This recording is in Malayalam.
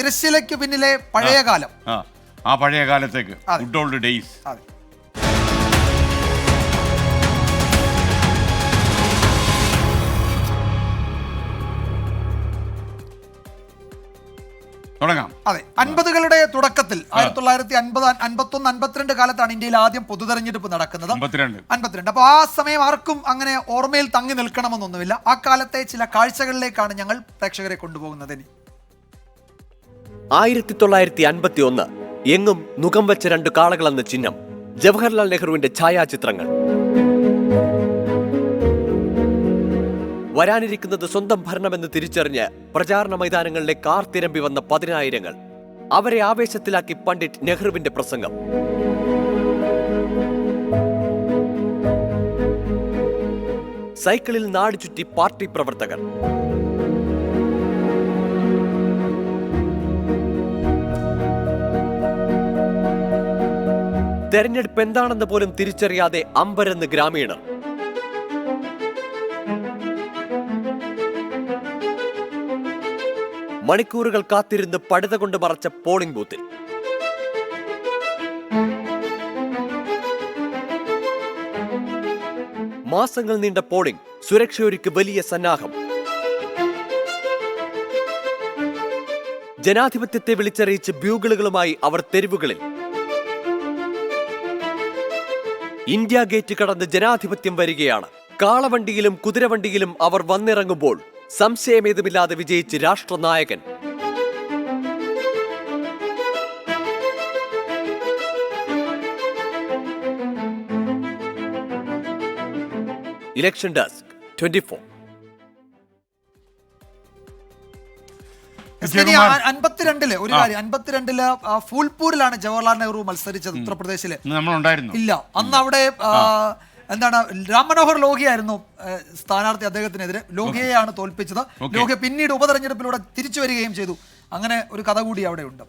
തിരശ്ശീലയ്ക്ക് പിന്നിലെ പഴയ കാലം. ആ ആ പഴയ കാലത്തേക്ക്. അതെ. ഗുഡ് ഓൾഡ് ഡേയ്സ് അതെ. തുടങ്ങാം. അതെ അൻപതുകളുടെ തുടക്കത്തിൽ ആയിരത്തി തൊള്ളായിരത്തി അൻപത് അൻപത്തി ഒന്ന് അൻപത്തിരണ്ട് കാലത്താണ് ഇന്ത്യയിൽ ആദ്യം പൊതുതെരഞ്ഞെടുപ്പ് നടക്കുന്നത്. അമ്പത്തിരണ്ട് അൻപത്തിരണ്ട്. അപ്പോൾ ആ സമയം ആർക്കും അങ്ങനെ ഓർമ്മയിൽ തങ്ങി നിൽക്കണമെന്നൊന്നുമില്ല. ആ കാലത്തെ ചില കാഴ്ചകളിലേക്കാണ് ഞങ്ങൾ പ്രേക്ഷകരെ കൊണ്ടുപോകുന്നത് ഇനി. ആയിരത്തി തൊള്ളായിരത്തി അൻപത്തി ഒന്ന് എങ്ങും മുഖം വെച്ച രണ്ട് കാളകളെന്ന ചിഹ്നം ജവഹർലാൽ നെഹ്റുവിന്റെ ഛായാചിത്രങ്ങൾ. വരാനിരിക്കുന്നത് സ്വന്തം ഭരണമെന്ന് തിരിച്ചറിഞ്ഞ് പ്രചാരണ മൈതാനങ്ങളിലെ കാർ തിരമ്പി വന്ന പതിനായിരങ്ങൾ. അവരെ ആവേശത്തിലാക്കി പണ്ഡിറ്റ് നെഹ്റുവിന്റെ പ്രസംഗം. സൈക്കിളിൽ നാടുചുറ്റി പാർട്ടി പ്രവർത്തകർ. തെരഞ്ഞെടുപ്പ് എന്താണെന്ന് പോലും തിരിച്ചറിയാതെ അമ്പരന്ന് ഗ്രാമീണർ. മണിക്കൂറുകൾ കാത്തിരുന്ന് പടുത കൊണ്ട് മറച്ച പോളിംഗ് ബൂത്തിൽ. മാസങ്ങൾ നീണ്ട പോളിംഗ് സുരക്ഷയൊരുക്ക് വലിയ സന്നാഹം. ജനാധിപത്യത്തെ വിളിച്ചറിയിച്ച് ബ്യൂഗിളുകളുമായി അവർ തെരുവുകളിൽ. ഇന്ത്യ ഗേറ്റ് കടന്ന് ജനാധിപത്യം വരികയാണ്. കാളവണ്ടിയിലും കുതിരവണ്ടിയിലും അവർ വന്നിറങ്ങുമ്പോൾ സംശയമേതുമില്ലാതെ വിജയിച്ച് രാഷ്ട്രനായകൻ. Election desk twenty four. അൻപത്തിരണ്ടിൽ ഒരു കാര്യം അൻപത്തിരണ്ടിൽ ഫുൽപൂരിലാണ് ജവഹർലാൽ നെഹ്റു മത്സരിച്ചത് ഉത്തർപ്രദേശിൽ. ഇല്ല. അന്ന് അവിടെ എന്താണ് രാം മനോഹർ ലോഹിയായിരുന്നു സ്ഥാനാർത്ഥി അദ്ദേഹത്തിനെതിരെ. ലോഹിയെയാണ് തോൽപ്പിച്ചത്. ലോഹിയ പിന്നീട് ഉപതെരഞ്ഞെടുപ്പിലൂടെ തിരിച്ചു വരികയും ചെയ്തു. അങ്ങനെ ഒരു കഥ കൂടി അവിടെ ഉണ്ട്.